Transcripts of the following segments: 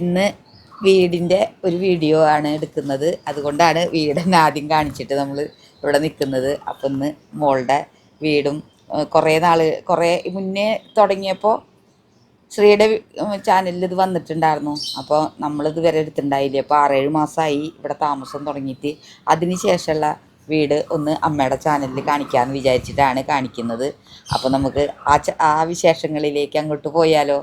ഇന്ന് വീടിന്റെ ഒരു വീഡിയോ ആണ് എടുക്കുന്നത്. അതുകൊണ്ടാണ് വീടിനെ ആദ്യം കാണിച്ചിട്ട് നമ്മൾ ഇവിടെ നിൽക്കുന്നത്. അപ്പം ഇന്ന് മോളുടെ വീടും കുറേ നാൾ കുറേ മുന്നേ തുടങ്ങിയപ്പോൾ ശ്രീയുടെ ചാനലിൽ ഇത് വന്നിട്ടുണ്ടായിരുന്നു. അപ്പോൾ നമ്മളിത് വരെ എടുത്തിട്ടുണ്ടായില്ലേ? അപ്പോൾ ആറേഴ് മാസമായി ഇവിടെ താമസം തുടങ്ങിയിട്ട്. അതിന് ശേഷമുള്ള വീട് ഒന്ന് അമ്മയുടെ ചാനലിൽ കാണിക്കാമെന്ന് വിചാരിച്ചിട്ടാണ് കാണിക്കുന്നത്. അപ്പോൾ നമുക്ക് ആ ആ വിശേഷങ്ങളിലേക്ക് അങ്ങോട്ട് പോയാലോ?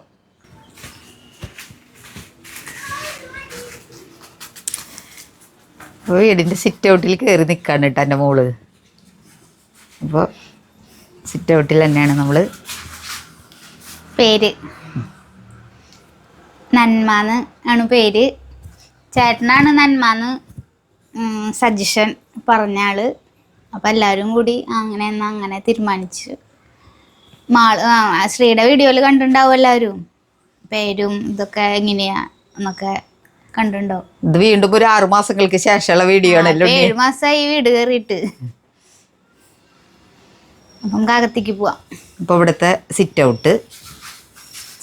അപ്പോൾ വീടിന്റെ സിറ്റ് ഔട്ടിൽ കയറി നിൽക്കാണ് കേട്ടോ എന്റെ മോൾ. അപ്പോൾ സിറ്റ് ഔട്ടിൽ തന്നെയാണ് നമ്മൾ പേര്. നന്മാന്ന് ആണ് പേര്. ചേട്ടനാണ് നന്മാന്ന് സജഷൻ പറഞ്ഞ ആൾ. അപ്പം എല്ലാവരും കൂടി അങ്ങനെ എന്നാ അങ്ങനെ തീരുമാനിച്ചു. മാൾ ശ്രീയുടെ വീഡിയോയിൽ കണ്ടിട്ടുണ്ടാവും എല്ലാവരും പേരും ഇതൊക്കെ എങ്ങനെയാ എന്നൊക്കെ കണ്ടിട്ടുണ്ടാവും ഇത് വീണ്ടും ഒരു ആറു മാസങ്ങൾക്ക് ശേഷമുള്ള വീഡിയോ ആണല്ലോ ഏഴു മാസമായി വീട് കയറിയിട്ട് അപ്പം നമുക്ക് അകത്തേക്ക് പോവാം. ഇപ്പോൾ ഇവിടുത്തെ സിറ്റ് ഔട്ട്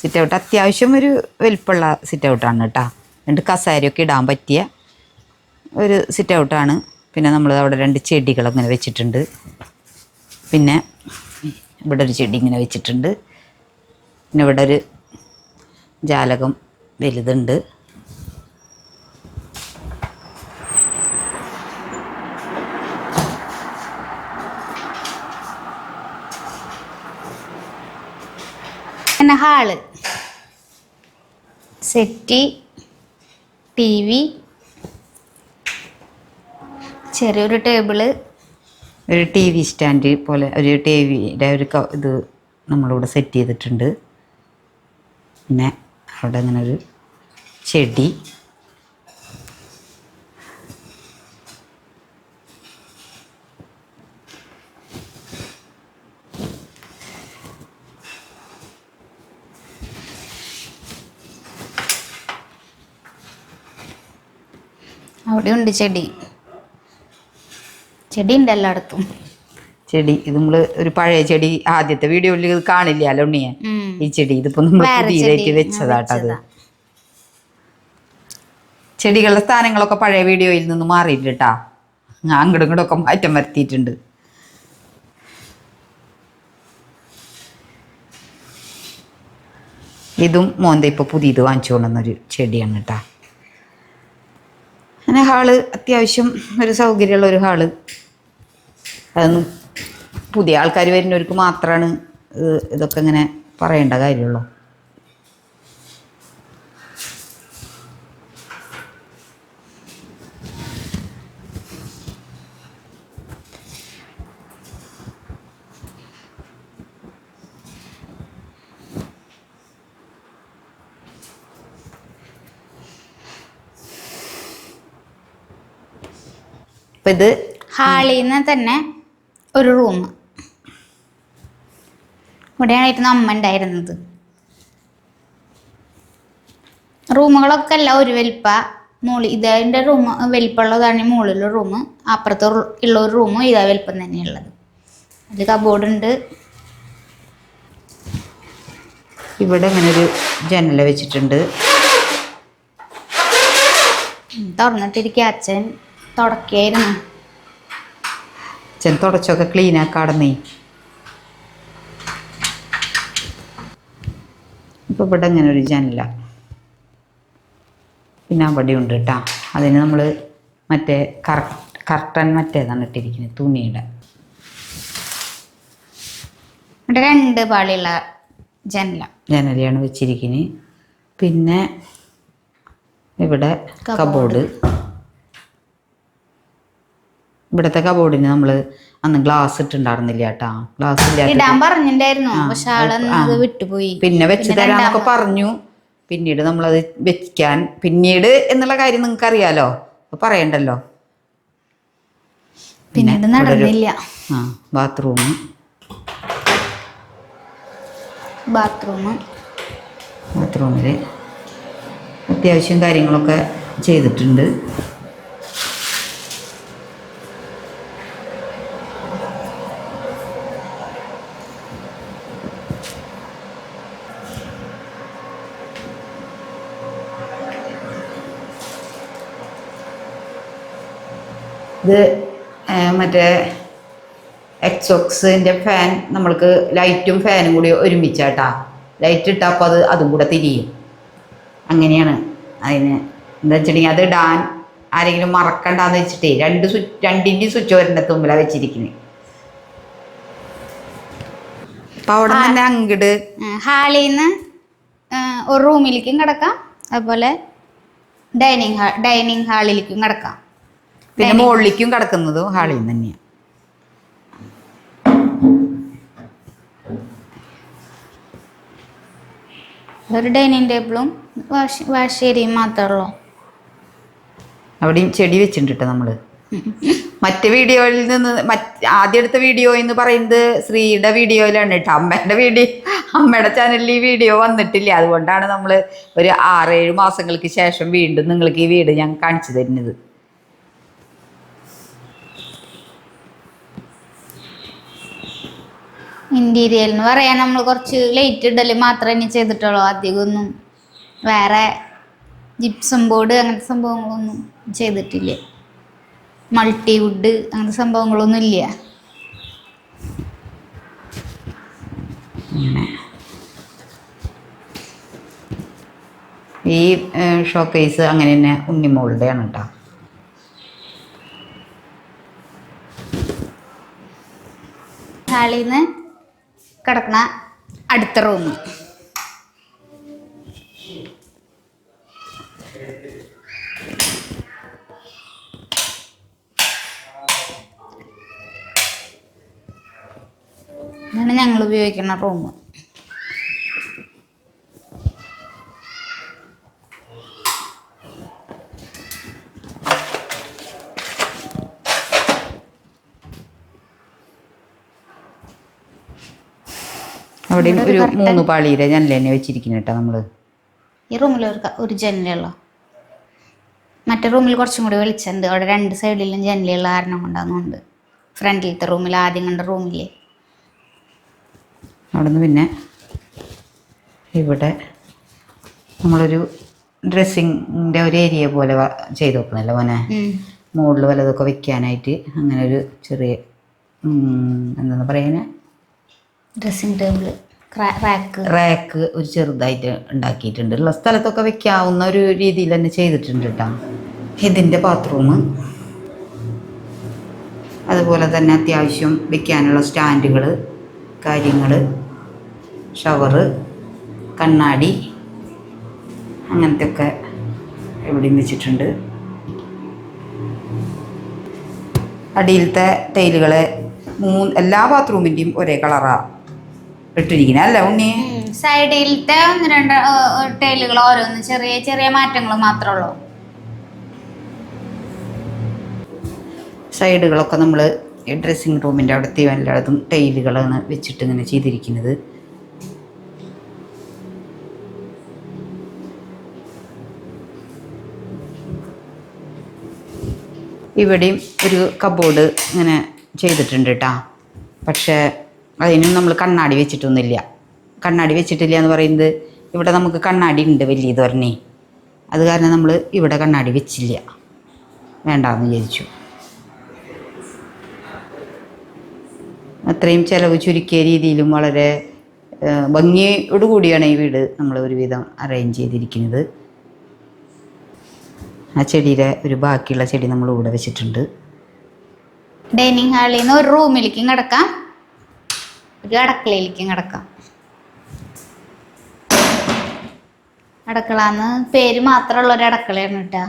സിറ്റ് ഔട്ട് അത്യാവശ്യം ഒരു വലിപ്പമുള്ള സിറ്റ് ഔട്ടാണ് കേട്ടോ. രണ്ട് കസേരയൊക്കെ ഇടാൻ പറ്റിയ ഒരു സിറ്റ് ഔട്ടാണ് പിന്നെ നമ്മൾ അവിടെ രണ്ട് ചെടികൾ അങ്ങനെ വെച്ചിട്ടുണ്ട്. പിന്നെ ഇവിടെ ഒരു ചെടി ഇങ്ങനെ വെച്ചിട്ടുണ്ട്. പിന്നെ ഇവിടെ ഒരു ജാലകം വലുതുണ്ട്. ഹാൾ. സെറ്റി ടി വി ചെറിയൊരു ടേബിൾ. ഒരു ടി വി സ്റ്റാൻഡ് പോലെ ഒരു ടി വിയുടെ ഒരു ഇത് നമ്മളിവിടെ സെറ്റ് ചെയ്തിട്ടുണ്ട്. പിന്നെ അവിടെ അങ്ങനെ ഒരു ചെടി. അവിടെ ഉണ്ട് ചെടി. ചെടി ഉണ്ട് എല്ലായിടത്തും. ചെടി ഇത് നമ്മൾ ഒരു പഴയ ചെടി ആദ്യത്തെ വീഡിയോയിൽ ഇത് കാണില്ലല്ലോ ഉണ്ണിയെ ഈ ചെടി ഇതിപ്പോ നമ്മൾ പുതിയതായിട്ട് വെച്ചതാട്ടത് വെച്ചതാ. ചെടികളുടെ സ്ഥാനങ്ങളൊക്കെ പഴയ വീഡിയോയിൽ നിന്ന് മാറിയില്ല കേട്ടാ ഞാൻ അങ്ങോട്ടും ഇങ്ങോട്ടും ഒക്കെ മാറ്റം വരുത്തിയിട്ടുണ്ട്. ഇതും മോന്ത ഇപ്പൊ പുതിയത് വാങ്ങിച്ചു കൊണ്ടുവന്നൊരു ചെടിയാണ് കേട്ടാ. അങ്ങനെ ഹാൾ അത്യാവശ്യം ഒരു സൗകര്യമുള്ള ഒരു ഹാൾ. അതൊന്നും പുതിയ ആൾക്കാർ വരുന്നവർക്ക് മാത്രമാണ് ഇതൊക്കെ ഇങ്ങനെ പറയേണ്ട കാര്യമുള്ളൂ. ഇത് ഹാളിൽ തന്നെ ഒരു റൂം. ഇവിടെയായിരുന്നു അമ്മ ഉണ്ടായിരുന്നത്. റൂമുകളൊക്കെ അല്ല ഒരു വലിപ്പ. മൂളി ഇതിന്റെ റൂം വലിപ്പമുള്ളതാണ് മുകളിലുള്ള റൂം. അപ്പുറത്ത് ഉള്ള ഒരു റൂമും ഇതാ വലിപ്പം തന്നെയുള്ളത്. അതിൽ കബോർഡ് ഉണ്ട്. ഇവിടെ ഇങ്ങനെ ഒരു ജനല വെച്ചിട്ടുണ്ട്. തുറന്നിട്ടിരിക്കുക അച്ഛൻ. തുടക്കായിരുന്നു ചെൻ തുടച്ചൊക്കെ ക്ലീൻ ആക്കാടന്നേ. ഇപ്പൊ ഇവിടെ ഇങ്ങനെ ഒരു ജനല. പിന്നെ അവിടെ ഉണ്ട് കേട്ടാ അതിന് നമ്മൾ മറ്റേ കർ കർട്ടൻ മറ്റേതാണ് ഇട്ടിരിക്കുന്നത് തുണിയുടെ. ഇവിടെ രണ്ട് പാളിയുള്ള ജനല. ജനലയാണ് വെച്ചിരിക്കുന്നത്. പിന്നെ ഇവിടെ കബോർഡ്. ഇവിടുത്തെ കബോർഡിന് നമ്മൾ അന്ന് ഗ്ലാസ് ഇട്ടുണ്ടായിരുന്നില്ല കേട്ടാ ഗ്ലാസ് ഇല്ലാത്ത ഇടാൻ പറഞ്ഞിട്ടുണ്ടായിരുന്നു. പക്ഷെ വിട്ടുപോയി. പിന്നെ വെച്ച് തരാന്നൊക്കെ പറഞ്ഞു. പിന്നീട് നമ്മളത് വെക്കാൻ പിന്നീട് എന്നുള്ള കാര്യം നിങ്ങൾക്ക് അറിയാലോ പറയണ്ടല്ലോ. പിന്നീട് നടന്നില്ല. ആ ബാത്റൂം ബാത്റൂം ബാത്റൂമിൽ അത്യാവശ്യം കാര്യങ്ങളൊക്കെ ചെയ്തിട്ടുണ്ട്. ഇത് മറ്റേ എക്സോക്സിന്റെ ഫാൻ നമ്മൾക്ക് ലൈറ്റും ഫാനും കൂടി ഒരുമിച്ചാട്ടാ. ലൈറ്റ് ഇട്ടാൽ അപ്പോൾ അത് അതും കൂടെ തിരിയും. അങ്ങനെയാണ് അതിന്. എന്താ വെച്ചിട്ടുണ്ടെങ്കിൽ അത് ഇടാൻ ആരെങ്കിലും മറക്കണ്ടെന്ന് വെച്ചിട്ടേ രണ്ട് സ്വിച്ച് രണ്ടിന്റെ സ്വിച്ച് ഒരെണ്ണ തുമ്പിലാണ് വെച്ചിരിക്കുന്നത് അപ്പം അങ്ങട്. ഹാളിൽ നിന്ന് ഒരു റൂമിലേക്കും കിടക്കാം. അതുപോലെ ഡൈനിങ് ഹാൾ ഡൈനിങ് ഹാളിലേക്കും കിടക്കാം. പിന്നെ മുകളിലേക്കും കിടക്കുന്നതും ഹാളിൽ നിന്ന് തന്നെയാണ് ഒരു ഡൈനിങ് ടേബിളും വാഷ് മാത്രമേ അവിടെയും ചെടി വെച്ചിട്ടുണ്ട് നമ്മൾ. മറ്റ് വീഡിയോയിൽ നിന്ന് മറ്റ് ആദ്യം എടുത്ത വീഡിയോ എന്ന് പറയുന്നത് ശ്രീയുടെ വീഡിയോയിലാണ് കേട്ടോ അമ്മേന്റെ വീഡിയോ അമ്മയുടെ ചാനലിൽ ഈ വീഡിയോ വന്നിട്ടില്ല. അതുകൊണ്ടാണ് നമ്മൾ ഒരു ആറേഴ് മാസങ്ങൾക്ക് ശേഷം വീണ്ടും നിങ്ങൾക്ക് ഈ വീട് ഞാൻ കാണിച്ചു തരുന്നത്. ഇന്റീരിയൽ എന്ന് പറയാൻ നമ്മൾ കുറച്ച് ലൈറ്റ് ഇടൽ മാത്രമേ ഇനി ചെയ്തിട്ടുള്ളൂ. അധികമൊന്നും വേറെ ജിപ്സം ബോർഡ് അങ്ങനത്തെ സംഭവങ്ങളൊന്നും ചെയ്തിട്ടില്ല. മൾട്ടി വുഡ് അങ്ങനത്തെ സംഭവങ്ങളൊന്നും ഇല്ല. ഈ ഷോക്കേസ് അങ്ങനെ തന്നെ ഉണ്ണിമോളുടെയാണ് കേട്ടോ ഹാളിന്ന് കിടക്കണ അടുത്ത റൂം ഇതാണ് ഞങ്ങൾ ഉപയോഗിക്കുന്ന റൂം ഇവിടെ ഒരു മൂന്ന് പാളിയിലെ ജനൽ തന്നെ വെച്ചിരിക്കുന്നു കേട്ടോ നമ്മൾ. ഈ റൂമിൽ ഒരു ഒരു ജനലുള്ളൂ. മറ്റേ റൂമിൽ കുറച്ചും കൂടി വെളിച്ചുണ്ട് അവിടെ രണ്ട് സൈഡിലും ജനലുള്ള കാരണം കൊണ്ടാകുന്നുണ്ട് ഫ്രണ്ടിലത്തെ റൂമിൽ ആദ്യം കണ്ട റൂമിൽ അവിടുന്ന് പിന്നെ ഇവിടെ നമ്മളൊരു ഡ്രസ്സിങ്ങിന്റെ ഒരു ഏരിയ പോലെ ചെയ്ത് വെക്കണല്ലോ മോനെ. മുകളിൽ വലതൊക്കെ വെക്കാനായിട്ട് അങ്ങനെ ഒരു ചെറിയ എന്താ പറയുന്നത് ഡ്രസ്സിങ് ടേബിൾ റാക്ക് റാക്ക് ഒരു ചെറുതായിട്ട് ഉണ്ടാക്കിയിട്ടുണ്ട്. ഉള്ള സ്ഥലത്തൊക്കെ വെക്കാവുന്ന ഒരു രീതിയിൽ തന്നെ ചെയ്തിട്ടുണ്ട് കേട്ടോ ഇതിന്റെ ബാത്റൂം അതുപോലെ തന്നെ അത്യാവശ്യം വെക്കാനുള്ള സ്റ്റാൻഡുകൾ കാര്യങ്ങൾ ഷവറ് കണ്ണാടി അങ്ങനത്തെ ഒക്കെ എവിടെയും വെച്ചിട്ടുണ്ട്. അടിയിലത്തെ ടൈലുകളെ മൂന്ന് എല്ലാ ബാത്റൂമിന്റെയും ഒരേ കളറാണ് ഇട്ടിരിക്കുന്നത് അല്ല ഉണ്ണി? സൈഡിലത്തെ ഒന്ന് രണ്ട് ടൈലുകൾ ഓരോന്ന് ചെറിയ ചെറിയ മാറ്റങ്ങൾ മാത്രമേ ഉള്ളൂ. സൈഡുകളൊക്കെ നമ്മൾ ഡ്രസ്സിംഗ് ഡ്രസ്സിങ് റൂമിന്റെ അവിടുത്തെ എല്ലായിടത്തും ടൈലുകളാണ് വെച്ചിട്ട് ഇങ്ങനെ ചെയ്തിരിക്കുന്നത്. ഇവിടെയും ഒരു കബോർഡ് ഇങ്ങനെ ചെയ്തിട്ടുണ്ട് കേട്ടോ പക്ഷേ അതിനും നമ്മൾ കണ്ണാടി വെച്ചിട്ടൊന്നുമില്ല. കണ്ണാടി വെച്ചിട്ടില്ല എന്ന് പറയുന്നത് ഇവിടെ നമുക്ക് കണ്ണാടി ഉണ്ട് വലിയ തൊരണേ അത് കാരണം നമ്മൾ ഇവിടെ കണ്ണാടി വെച്ചില്ല. വേണ്ടാന്ന് വിചാരിച്ചു. അത്രയും ചിലവ് ചുരുക്കിയ രീതിയിലും വളരെ ഭംഗിയോട് കൂടിയാണ് ഈ വീട് നമ്മൾ ഒരുവിധം അറേഞ്ച് ചെയ്തിരിക്കുന്നത്. ആ ചെടിയുടെ ഒരു ബാക്കിയുള്ള ചെടി നമ്മൾ ഇവിടെ വെച്ചിട്ടുണ്ട്. ഡൈനിങ് ഹാളിൽ നിന്ന് ഒരു റൂമിലേക്ക് കിടക്കാം ഒരു അടക്കളയിലേക്കും കിടക്കാം അടുക്കളന്ന് പേര് മാത്രമുള്ള ഒരു അടക്കളയാണ് കേട്ടാ.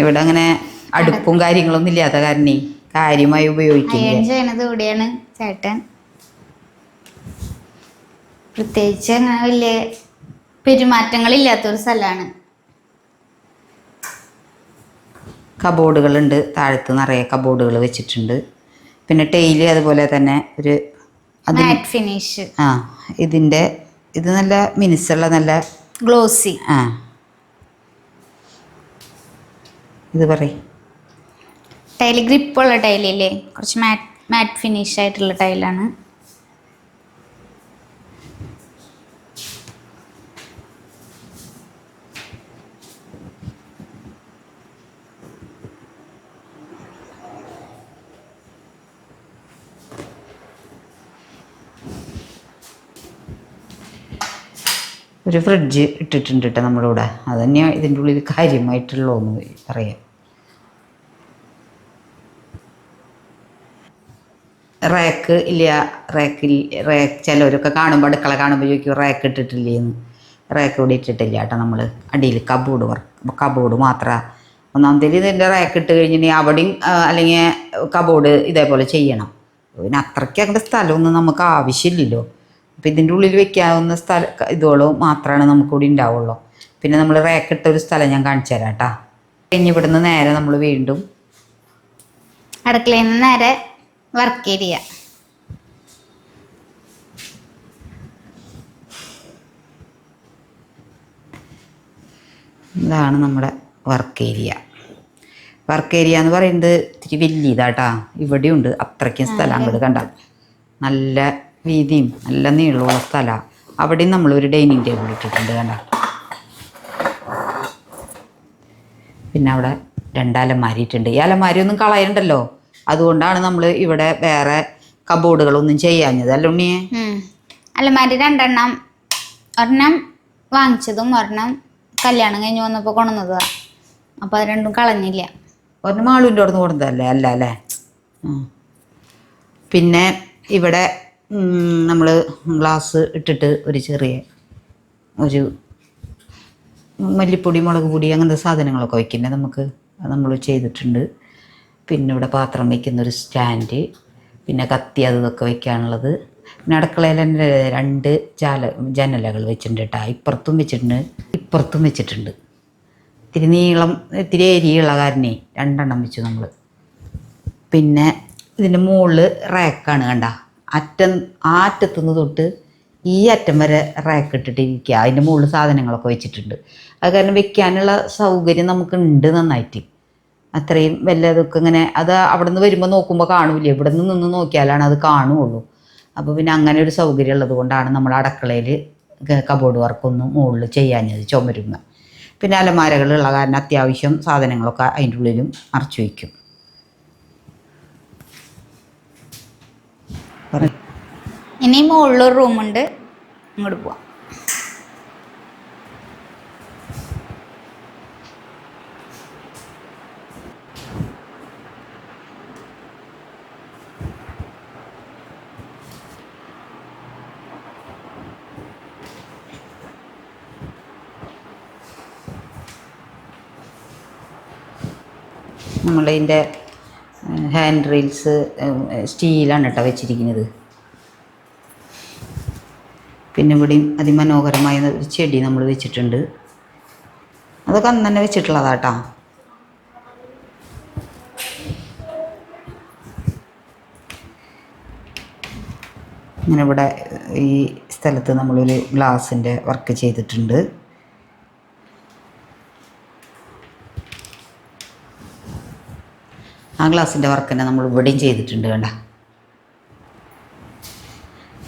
ഇവിടെ അങ്ങനെ അടുപ്പും കാര്യങ്ങളൊന്നും ഇല്ലാത്ത കാരണേ കാര്യമായി ഉപയോഗിക്കും ചെയ്യണത് ഇവിടെയാണ് ചേട്ടൻ. പ്രത്യേകിച്ച് അങ്ങനെ വലിയ പെരുമാറ്റങ്ങളില്ലാത്തൊരു സ്ഥലമാണ്. കബോർഡുകളുണ്ട്. താഴത്ത് നിറയെ കബോർഡുകൾ വെച്ചിട്ടുണ്ട്. പിന്നെ ടൈൽ അതുപോലെ തന്നെ ഒരു മാറ്റ് ഫിനിഷ് ആ ഇതിന്റെ ഇത് നല്ല മിനുസുള്ള നല്ല ഗ്ലോസി ആ. ഇത് പറയും. ടൈൽ ഗ്രിപ്പുള്ള ടൈലില്ലേ കുറച്ച് മാറ്റ് മാറ്റ് ഫിനിഷ് ആയിട്ടുള്ള ടൈലാണ് ഒരു ഫ്രിഡ്ജ് ഇട്ടിട്ടുണ്ട് കേട്ടോ നമ്മളിവിടെ. അത് തന്നെയാണ് ഇതിന്റെ ഉള്ളിൽ കാര്യമായിട്ടുള്ളൂ എന്ന് പറയാം. റാക്ക് ഇല്ല റാക്കിൽ റാക്ക് ചിലവരൊക്കെ കാണുമ്പോൾ അടുക്കള കാണുമ്പോൾ ചോദിക്കും റാക്ക് ഇട്ടിട്ടില്ലേന്ന് റാക്ക് കൂടി ഇട്ടിട്ടില്ല കേട്ടോ നമ്മൾ അടിയിൽ കബോർഡ് വർക്ക് കബോർഡ് മാത്രമാണ് ഒന്നാമത്തേൽ ഇതിന്റെ റാക്ക് ഇട്ട് കഴിഞ്ഞിട്ടുണ്ടെങ്കിൽ അവിടെയും അല്ലെങ്കിൽ കബോർഡ് ഇതേപോലെ ചെയ്യണം. പിന്നെ അത്രയ്ക്ക് അങ്ങോട്ട് സ്ഥലമൊന്നും നമുക്ക് ആവശ്യമില്ലല്ലോ. അപ്പം ഇതിന്റെ ഉള്ളിൽ വെക്കാവുന്ന സ്ഥല ഇതുകളോ മാത്രമാണ് നമുക്കിവിടെ ഉണ്ടാവുള്ളൂ പിന്നെ നമ്മൾ റാക്ക് ഇട്ട ഒരു സ്ഥലം ഞാൻ കാണിച്ചു തരാം കേട്ടോ കഴിഞ്ഞ് ഇവിടുന്ന് നേരെ നമ്മൾ വീണ്ടും അടുക്കളയിൽ നിന്ന് നേരെ വർക്ക് ഏരിയ ഇതാണ് നമ്മുടെ വർക്ക് ഏരിയ വർക്ക് ഏരിയ എന്ന് പറയുന്നത് ഇത്തിരി വലിയ ഇതാട്ടാ ഇവിടെയുണ്ട്. അത്രയ്ക്കും സ്ഥലം അങ്ങോട്ട് കണ്ട. നല്ല വീതിയും നല്ല നീളമുള്ള സ്ഥലമാണ് അവിടെയും നമ്മളൊരു ഡൈനിങ് ടേബിൾ ഇട്ടിട്ടുണ്ട് കണ്ട. പിന്നെ അവിടെ രണ്ട് അലമാരി ഇട്ടുണ്ട് ഈ അലമാരി ഒന്നും കളയണ്ടല്ലോ. അതുകൊണ്ടാണ് നമ്മൾ ഇവിടെ വേറെ കബോർഡുകളൊന്നും ചെയ്യാഞ്ഞത്. അല്ല ഉണ്ണിയെ. അലമാരി രണ്ടെണ്ണം ഒരെണ്ണം വാങ്ങിച്ചതും ഒരെണ്ണം കല്യാണം കഴിഞ്ഞ് വന്നപ്പോൾ കൊണ്ടുവന്നതാ. അപ്പോൾ അത് രണ്ടും കളഞ്ഞില്ല. ഒരെണ്ണം ആളുവിന്റെ അവിടെ നിന്ന് കൊടുത്തതല്ലേ അല്ല? അല്ലേ പിന്നെ ഇവിടെ നമ്മൾ ഗ്ലാസ് ഇട്ടിട്ട് ഒരു ചെറിയ ഒരു മല്ലിപ്പൊടി മുളക് പൊടി അങ്ങനത്തെ സാധനങ്ങളൊക്കെ വയ്ക്കുന്നത് നമുക്ക്? നമ്മൾ ചെയ്തിട്ടുണ്ട്. പിന്നെ ഇവിടെ പാത്രം വയ്ക്കുന്ന ഒരു സ്റ്റാൻഡ് പിന്നെ കത്തി അത് ഇതൊക്കെ വെക്കാനുള്ളത്. പിന്നെ അടുക്കളയിൽ തന്നെ രണ്ട് ജാല ജനലകൾ വെച്ചിട്ടുണ്ട് കേട്ടോ ഇപ്പുറത്തും വെച്ചിട്ടുണ്ട് ഇപ്പുറത്തും വെച്ചിട്ടുണ്ട്. ഇത്തിരി നീളം ഇത്തിരി ഏരിയുള്ള കാരനെ രണ്ടെണ്ണം വെച്ചു നമ്മൾ പിന്നെ ഇതിന്റെ മുകളിൽ റാക്കാണ് കണ്ട. അറ്റം ആ അറ്റത്തുനിന്ന് തൊട്ട് ഈ അറ്റം വരെ റാക്ക് ഇട്ടിട്ടിരിക്കുക. അതിന്റെ മുകളിൽ സാധനങ്ങളൊക്കെ വെച്ചിട്ടുണ്ട്. അത് കാരണം വെക്കാനുള്ള സൗകര്യം നമുക്ക് ഉണ്ട് നന്നായിട്ട്. അത്രയും വല്ലതൊക്കെ ഇങ്ങനെ അത് അവിടെ നിന്ന് വരുമ്പോൾ നോക്കുമ്പോൾ കാണൂല. ഇവിടെ നിന്ന് നിന്ന് നോക്കിയാലാണ് അത് കാണുകയുള്ളൂ അപ്പോൾ പിന്നെ അങ്ങനെ ഒരു സൗകര്യം ഉള്ളത് കൊണ്ടാണ് നമ്മൾ അടുക്കളയിൽ കബോർഡ് വർക്കൊന്നും മുകളിൽ ചെയ്യാഞ്ഞത് ചുമരുമ്മ. പിന്നെ അലമാരകളുള്ള കാരണം അത്യാവശ്യം സാധനങ്ങളൊക്കെ അതിന്റെ ഉള്ളിലും മറച്ചു വയ്ക്കും പറ- ഇനി മുകളിലൊരു റൂമുണ്ട്. അങ്ങോട്ട് പോവാം. നമ്മളതിന്റെ ഹാൻഡ് റീൽസ് സ്റ്റീലാണ് കേട്ടോ വെച്ചിരിക്കുന്നത്. പിന്നെ ഇവിടെയും അതിമനോഹരമായ ഒരു ചെടി നമ്മൾ വെച്ചിട്ടുണ്ട്. അതൊക്കെ അന്ന് തന്നെ വെച്ചിട്ടുള്ളതാട്ടാ ഇങ്ങനെ ഇവിടെ ഈ സ്ഥലത്ത് നമ്മളൊരു ഗ്ലാസിന്റെ വർക്ക് ചെയ്തിട്ടുണ്ട്. ആ ഗ്ലാസിന്റെ വർക്ക് തന്നെ നമ്മൾ ഇവിടെയും ചെയ്തിട്ടുണ്ട് വേണ്ട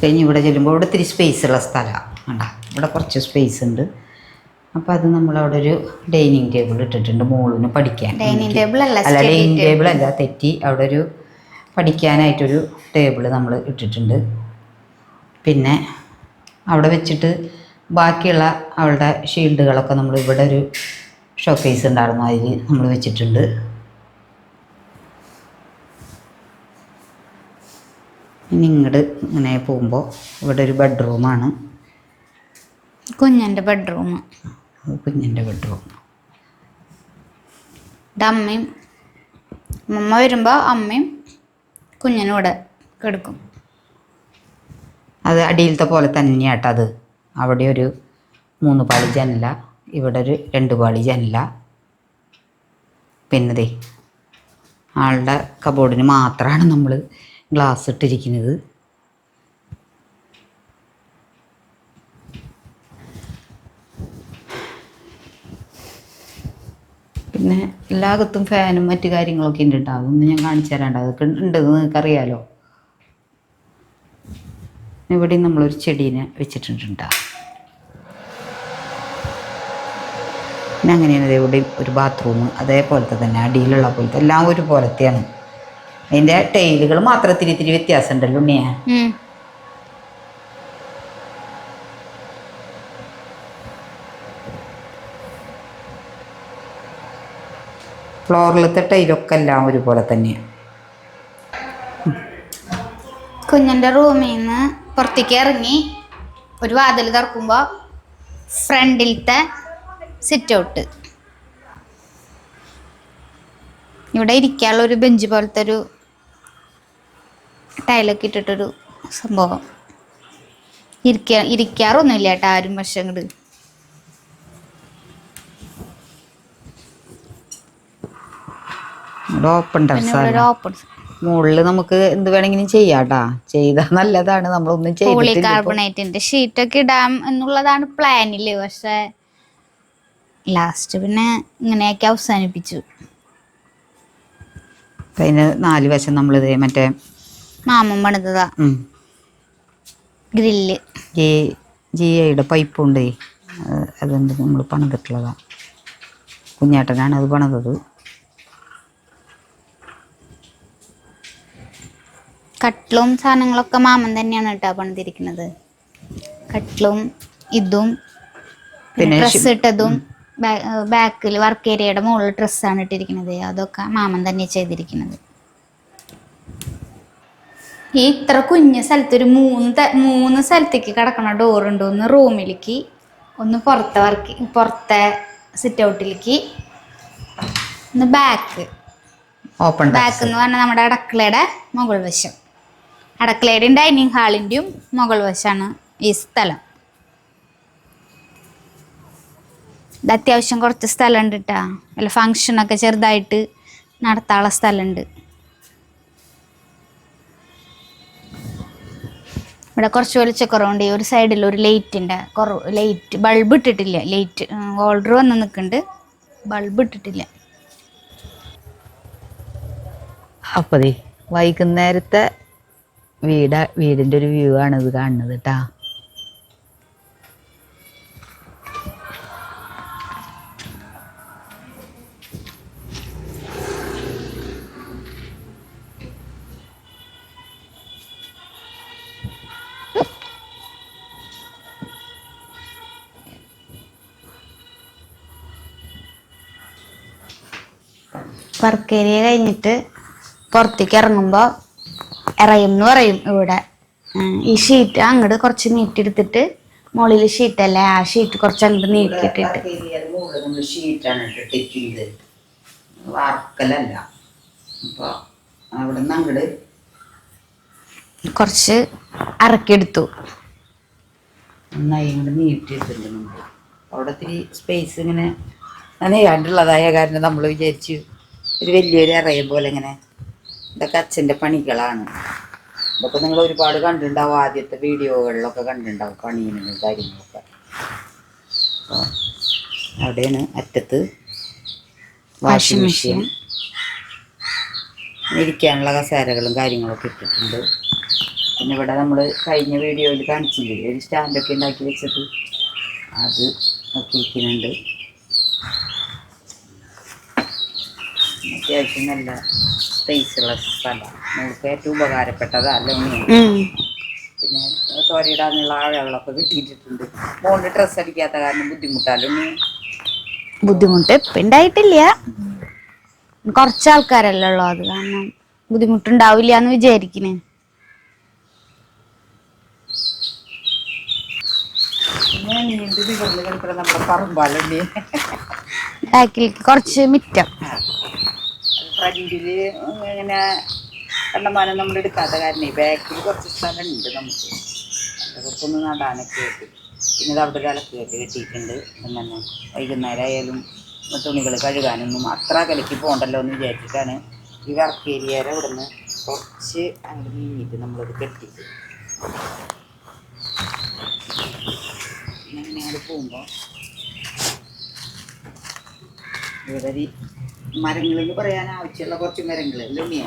കഴിഞ്ഞ് ഇവിടെ ചെല്ലുമ്പോൾ ഇവിടെ ഇത്തിരി സ്പേസ് ഉള്ള സ്ഥലമാണ് വേണ്ട ഇവിടെ കുറച്ച് സ്പേസ് ഉണ്ട്. അപ്പോൾ അത് നമ്മളവിടെ ഒരു ഡൈനിങ് ടേബിൾ ഇട്ടിട്ടുണ്ട് മോളിന് പഠിക്കാൻ. ഡൈനിങ് ടേബിൾ അല്ല അല്ല ഡൈനിങ് ടേബിൾ ടേബിൾ അല്ല തെറ്റി അവിടെ ഒരു പഠിക്കാനായിട്ടൊരു ടേബിൾ നമ്മൾ ഇട്ടിട്ടുണ്ട്. പിന്നെ അവിടെ വെച്ചിട്ട് ബാക്കിയുള്ള അവളുടെ ഷീൽഡുകളൊക്കെ നമ്മൾ ഇവിടെ ഒരു ഷോക്കേസ് ഉണ്ടായിരുന്നു അതിൽ നമ്മൾ വെച്ചിട്ടുണ്ട്. ഇനി ഇങ്ങോട്ട് ഇങ്ങനെ പോകുമ്പോൾ ഇവിടെ ഒരു ബെഡ്റൂമാണ് കുഞ്ഞന്റെ ബെഡ്റൂം കുഞ്ഞിന്റെ ബെഡ്റൂം അമ്മയും അമ്മ വരുമ്പോൾ അമ്മയും കുഞ്ഞിനും ഇവിടെ കിടക്കും. അത് അടിയിലത്തെ പോലെ തന്നെയാട്ടോ അത്. അവിടെ ഒരു മൂന്ന് പാളി ജനല ഇവിടെ ഒരു രണ്ട് പാളി ജനല. പിന്നതേ ആളുടെ കബോർഡിന് മാത്രമാണ് നമ്മൾ ഗ്ലാസ് ഇട്ടിരിക്കുന്നത് പിന്നെ എല്ലാകത്തും ഫാനും മറ്റു കാര്യങ്ങളൊക്കെ ഉണ്ട് കേട്ടോ അതൊന്നും ഞാൻ കാണിച്ചു തരാണ്ട് അതൊക്കെ ഉണ്ടെന്ന് നിങ്ങൾക്ക് അറിയാലോ ഇവിടെയും നമ്മളൊരു ചെടീനെ വെച്ചിട്ടുണ്ട് ട്ടോ. പിന്നെ അങ്ങനെയാണ് ഇവിടെ ഒരു ബാത്റൂം. അതേപോലത്തെ തന്നെ അടിയിലുള്ള പോലത്തെ എല്ലാം ഒരുപോലത്തെയാണ്. അതിന്റെ ടൈലുകൾ മാത്രം ഇത്തിരി ഇത്തിരി വ്യത്യാസം ഉണ്ടല്ലോ ഉണ്ണിയാ ഫ്ലോറിലത്തെ ടൈലൊക്കെ എല്ലാം ഒരുപോലെ തന്നെയാണ് കുഞ്ഞിന്റെ റൂമിൽ നിന്ന് പുറത്തേക്ക് ഇറങ്ങി ഒരു വാതിൽ തുറക്കുമ്പോൾ ഫ്രണ്ടിലത്തെ സിറ്റ് ഔട്ട് ഇവിടെ ഇരിക്കാനുള്ള ഒരു ബെഞ്ച് പോലത്തെ ഒരു ടൈലൊക്കെ ഇട്ടിട്ടൊരു സംഭവം. ഇരിക്കാ ഇരിക്കാറൊന്നുമില്ല കേട്ടോ ആരും പക്ഷെ അങ്ങോട്ട് ഓപ്പൺ മുകളിൽ നമുക്ക് എന്ത് വേണമെങ്കിലും ചെയ്യാട്ടാ ചെയ്താൽ നല്ലതാണ്. നമ്മളൊന്നും ചെയ്തിട്ടില്ല. കാർബണേറ്റിന്റെ ഷീറ്റൊക്കെ ഇടാം എന്നുള്ളതാണ് പ്ലാനിൽ പക്ഷെ ലാസ്റ്റ് പിന്നെ ഇങ്ങനെയൊക്കെ അവസാനിപ്പിച്ചു. അതിന് നാല് വശം നമ്മളിത് മറ്റേ മാമൻ പണിതതാ. ഗ്രില്ല്. ജി ജി ഐയുടെ പൈപ്പുണ്ട് അതുകൊണ്ട് നമ്മൾ പണിതിട്ടുള്ളതാ. കുഞ്ഞേട്ടനാണ് അത് പണിതത്. കട്ടിലും സാധനങ്ങളൊക്കെ മാമൻ തന്നെയാണ് കേട്ടോ പണിതിരിക്കുന്നത്. കട്ടിലും ഇതും പിന്നെ ഡ്രസ് ഇട്ടതും ബാക്കിൽ വർക്ക് ഏരിയയുടെ മുകളിൽ ഡ്രസ്സാണ് ഇട്ടിരിക്കുന്നത്. അതൊക്കെ മാമൻ തന്നെ ചെയ്തിരിക്കുന്നത്. ഈ ഇത്ര കുഞ്ഞ സ്ഥലത്ത് ഒരു മൂന്ന് മൂന്ന് സ്ഥലത്തേക്ക് കിടക്കണ ഡോറുണ്ട് ഒന്ന് റൂമിലേക്ക് ഒന്ന് പുറത്തെ വർക്ക് പുറത്തെ സിറ്റ് ഔട്ടിലേക്ക് ഒന്ന് ബാക്ക് ഓപ്പൺ ബാക്ക് എന്ന് പറഞ്ഞാൽ നമ്മുടെ അടക്കളയുടെ മുകൾ വശം. അടക്കളയുടെ ഡൈനിങ് ഹാളിന്റെയും മുകൾ വശമാണ് ഈ സ്ഥലം. ഇത് അത്യാവശ്യം കുറച്ച് സ്ഥലമുണ്ട് കേട്ടാ അല്ല ഫങ്ഷനൊക്കെ ചെറുതായിട്ട് നടത്താനുള്ള സ്ഥലമുണ്ട് ഇവിടെ കുറച്ച് വെളിച്ചക്കുറവുണ്ട്. ഈ ഒരു സൈഡിൽ ഒരു ലൈറ്റിന്റെ കുറവ് ലൈറ്റ് ബൾബ് ഇട്ടിട്ടില്ല. ലൈറ്റ് ഓർഡർ വന്ന് നിൽക്കുന്നുണ്ട് ബൾബ് ഇട്ടിട്ടില്ല. അപ്പതേ വൈകുന്നേരത്തെ വീടാ വീടിന്റെ ഒരു വ്യൂ ആണ് ഇത് കാണുന്നത് കേട്ടാ വർക്ക് ഏരിയ കഴിഞ്ഞിട്ട് പുറത്തേക്ക് ഇറങ്ങുമ്പോൾ ഇറയും എന്ന് പറയും ഇവിടെ. ഈ ഷീറ്റ് അങ്ങോട്ട് കുറച്ച് നീട്ടിയെടുത്തിട്ട് മുകളിൽ ഷീറ്റല്ലേ? ആ ഷീറ്റ് കുറച്ച് അങ്ങോട്ട് നീട്ടിയിട്ടിട്ട് ഷീറ്റാണ് ഇട്ടിട്ട് വാർക്കലല്ല. അപ്പോൾ അവിടെ നിന്ന് അങ്ങോട്ട് കുറച്ച് അറക്കിയെടുത്തു. നന്നായി ഇങ്ങോട്ട് നീട്ടിയിട്ടുണ്ട് നമ്മൾ അവിടെ സ്പേസ് ഇങ്ങനെ നനയാണ്ടുള്ളതായ കാരണം നമ്മൾ വിചാരിച്ചു ഒരു വലിയൊരു ഇറയ പോലെ ഇങ്ങനെ ഇതൊക്കെ അച്ഛന്റെ പണികളാണ്. ഇതൊക്കെ നിങ്ങൾ ഒരുപാട് കണ്ടിട്ടുണ്ടാവും ആദ്യത്തെ വീഡിയോകളിലൊക്കെ കണ്ടിട്ടുണ്ടാവും പണിയും കാര്യങ്ങളൊക്കെ. അവിടെയാണ് അറ്റത്ത് വാഷിംഗ് മെഷീൻ. ഇരിക്കാനുള്ള കസേരകളും കാര്യങ്ങളൊക്കെ ഇട്ടിട്ടുണ്ട്. പിന്നെ ഇവിടെ നമ്മൾ കഴിഞ്ഞ വീഡിയോയിൽ കാണിച്ചില്ലേ ഒരു സ്റ്റാൻഡൊക്കെ ഉണ്ടാക്കി വെച്ചത്? അത് ഒക്കെ ഇരിക്കുന്നുണ്ട് അത്യാവശ്യം നല്ല സ്പേസ് ഉള്ള സ്ഥലമാണ് നമുക്ക് ഏറ്റവും ഉപകാരപ്പെട്ടത് അല്ലെങ്കിൽ പിന്നെ തോരയിടാനുള്ള ആ വെള്ളമൊക്കെ കിട്ടിയിട്ടുണ്ട്. മോണ്ട് ഡ്രസ്സ് അടിക്കാത്ത കാരണം ബുദ്ധിമുട്ടാലും ബുദ്ധിമുട്ട് ഇപ്പം ഉണ്ടായിട്ടില്ല കുറച്ച് ആൾക്കാരല്ലേ ഉള്ളൂ. അത് കാരണം ബുദ്ധിമുട്ടുണ്ടാവില്ല എന്ന് പറമ്പാലുണ്ട് ബാക്കിലേക്ക് കുറച്ച് മിറ്റം. ഫ്രണ്ടിൽ ഇങ്ങനെ കണ്ടമാനം നമ്മൾ എടുക്കാത്ത കാരണം ബാക്കിൽ കുറച്ച് സ്ഥലമുണ്ട് നമുക്ക്. അതൊക്കെ ഒന്ന് നടാനൊക്കെ ആയിട്ട്. പിന്നെ അവിടെ ഒരു അലക്കുകയറ്റ് കെട്ടിയിട്ടുണ്ട്. അങ്ങനെ വൈകുന്നേരം ആയാലും തുണികൾ കഴുകാനൊന്നും അത്ര അകലേക്ക് പോകണ്ടല്ലോ എന്ന് വിചാരിച്ചിട്ടാണ് ഈ വർക്ക് ഏരിയയുടെ ഇവിടെ നിന്ന് കുറച്ച് അങ്ങനെ നീങ്ങിയിട്ട് നമ്മളത് കെട്ടിയിട്ട് പിന്നെ അങ്ങനെ അങ്ങോട്ട് പോകുമ്പോൾ ഇവിടെ എന്ന് പറയാൻ ആവശ്യമുള്ള കുറച്ച് മരങ്ങൾ ലുമിയ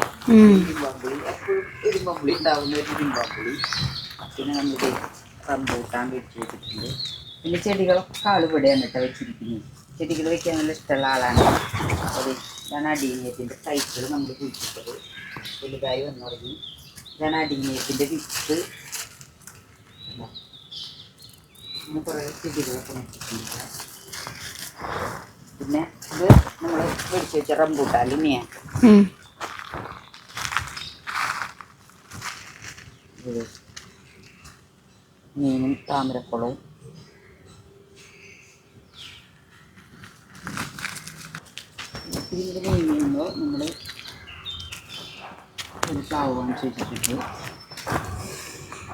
ഇരുമ്പാമ്പുളി. എപ്പോഴും ഇരുമ്പാമ്പുളി ഉണ്ടാവുന്ന ഒരു ഇരുമ്പാമ്പുളി. പിന്നെ നമ്മുടെ റംബൂട്ടാൻ വെച്ച് വെച്ചിട്ടുണ്ട്. പിന്നെ ചെടികളൊക്കെ ആൾ ഇവിടെയാണ് കേട്ടോ വെച്ചിരിക്കുന്നത്. ചെടികൾ വെക്കാൻ നല്ല ഇഷ്ടമുള്ള ആളാണ്. അത് ഇതാണ് അടീനിയത്തിന്റെ തൈകൾ നമ്മൾ കുഴിച്ചിട്ടത്. വലുതായി വന്നു തുടങ്ങി. ഇതാണ് അടീനിയത്തിന്റെ വിത്ത്. അങ്ങനെ കുറേ ചെടികളൊക്കെ നോക്കിയിട്ടുണ്ട് പിന്നെ ഇത് നമ്മൾ പിടിച്ച് വെച്ച. ഇത് മീനും താമരക്കുളവും. ഇതിന്റെ മീൻ വീഴുമ്പോൾ നമ്മൾ ഒരു പ്ലാവ് വാങ്ങിച്ച് വെച്ചിട്ടുണ്ട്.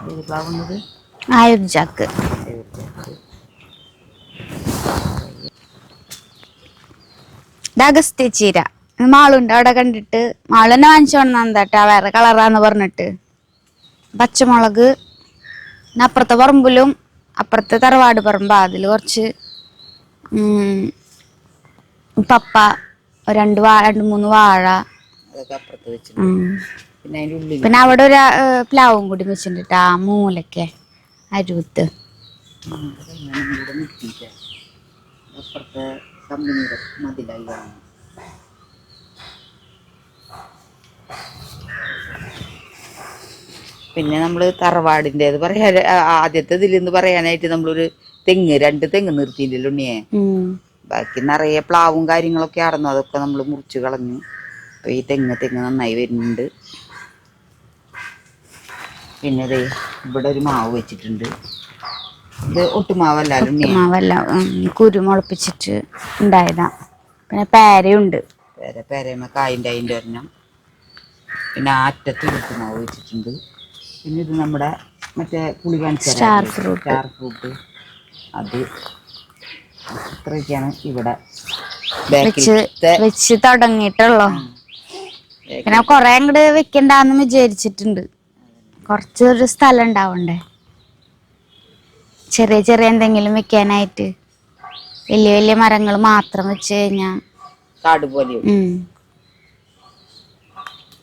ഏത് പ്ലാവുന്നത് ആയുർജാക്ക്. ഇത് അഗസ്ത്യ ചീര മാളുണ്ട്. അവിടെ കണ്ടിട്ട് മാൾ തന്നെ വാങ്ങിച്ചു വന്നാ വേറെ കളറാന്ന് പറഞ്ഞിട്ട്. പച്ചമുളക് പിന്നെ അപ്പുറത്തെ പറമ്പിലും അപ്പുറത്തെ തറവാട് പറമ്പാ. അതിൽ കുറച്ച് പപ്പ രണ്ട് വാഴ രണ്ട് മൂന്ന് വാഴ. പിന്നെ അവിടെ ഒരു പ്ലാവും കൂടി വെച്ചിട്ടുണ്ട് ആ മൂലക്കെ അരുവത്ത് നിർത്തിയിട്ട് അപ്പുറത്തെ കമ്പനിയുടെ മതിലായി കാണുന്നു പിന്നെ നമ്മൾ തറവാടിന്റെത് പറയാ ആദ്യത്തെ ഇതിൽ നിന്ന് പറയാനായിട്ട് നമ്മളൊരു തെങ്ങ് രണ്ട് തെങ്ങ് നിർത്തിയില്ലല്ലോ ഉണ്ണിയെ. ബാക്കി നിറയെ പ്ലാവും കാര്യങ്ങളൊക്കെ ആടുന്നു. അതൊക്കെ നമ്മൾ മുറിച്ച് കളഞ്ഞു. അപ്പോൾ ഈ തെങ്ങ് തെങ്ങ് നന്നായി വരുന്നുണ്ട്. പിന്നെ ഇവിടെ ഒരു മാവ് വെച്ചിട്ടുണ്ട്. ഇത് ഒട്ടുമാവല്ല ഉണ്ണിയെ മാവല്ല ഉം, കുരു മുളപ്പിച്ചിട്ട് ഉണ്ടായതാ. പിന്നെ പേരയുണ്ട്. പേരെ പേരമ്മ കായിന്റെ അതിന്റെ ഒരെണ്ണം. പിന്നെ ആറ്റത്ത് ഒട്ടുമാവ് വെച്ചിട്ടുണ്ട്. പിന്നെ ഇത് നമ്മുടെ മറ്റേ പുളി കാണിച്ച. സ്റ്റാർ ഫ്രൂട്ട് അത് ഇത്രയൊക്കെയാണ് ഇവിടെ വെച്ച് വെച്ച് തുടങ്ങിയിട്ടുള്ളോ. പിന്നെ കൊറേ അങ്ങോട്ട് വെക്കണ്ടെന്ന് വിചാരിച്ചിട്ടുണ്ട്. കുറച്ചൊരു സ്ഥലം ഉണ്ടാവണ്ടേ? ചെറിയ ചെറിയ എന്തെങ്കിലും വെക്കാനായിട്ട് വലിയ വലിയ മരങ്ങൾ മാത്രം വെച്ച് കഴിഞ്ഞാ കാട് പോലെ.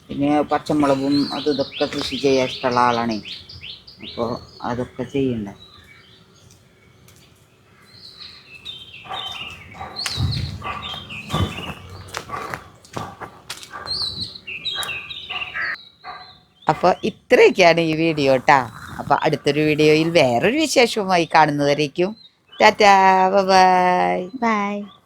പിന്നെ പച്ചമുളകും അത് ഇതൊക്കെ കൃഷി ചെയ്യാൻ ഇഷ്ടമുള്ള ആളാണ്. അപ്പോൾ അതൊക്കെ ചെയ്യണ്ട? അപ്പോൾ ഇത്രയൊക്കെയാണ് ഈ വീഡിയോ കേട്ടാ അപ്പോൾ അടുത്തൊരു വീഡിയോയിൽ വേറൊരു വിശേഷവുമായി കാണുന്നതായിരിക്കും ടാറ്റാ ബൈ ബൈ.